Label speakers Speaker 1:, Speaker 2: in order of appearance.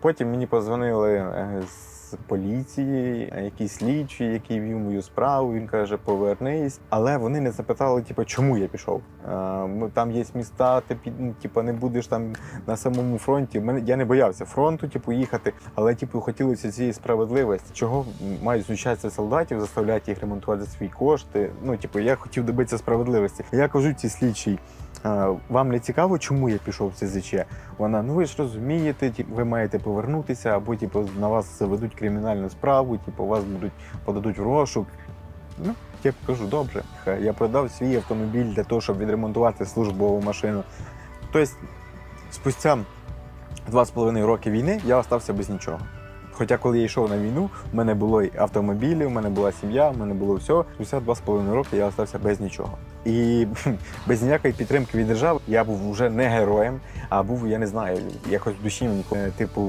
Speaker 1: Потім мені позвонили е, з поліції, е, якийсь слідчий, який вів мою справу. Він каже, повернись. Але вони не запитали, типу, чому я пішов. Е, Там є міста, ти ну, типу, не будеш там на самому фронті. Я не боявся фронту, типу, їхати, але типу хотілося цієї справедливості. Чого мають знущатися солдатів, заставляти їх ремонтувати свої кошти. Ну, типу, я хотів добитися справедливості. Я кажу цій слідчій. «А, Вам не цікаво, чому я пішов в ЦЗЧ? Вона, ну ви ж розумієте, ви маєте повернутися, або типу, на вас заведуть кримінальну справу, типу, вас будуть подадуть в розшук. Ну, я кажу, добре. Хай Я продав свій автомобіль для того, щоб відремонтувати службову машину. Тобто, спустя два з половиною роки війни я остався без нічого. Хоча, коли я йшов на війну, в мене було і автомобілі, в мене була сім'я, в мене було все. Спустя два з половиною роки я залишився без нічого. І без ніякої підтримки від держави я був вже не героєм, а був, я не знаю, якось душі мені, е, типу,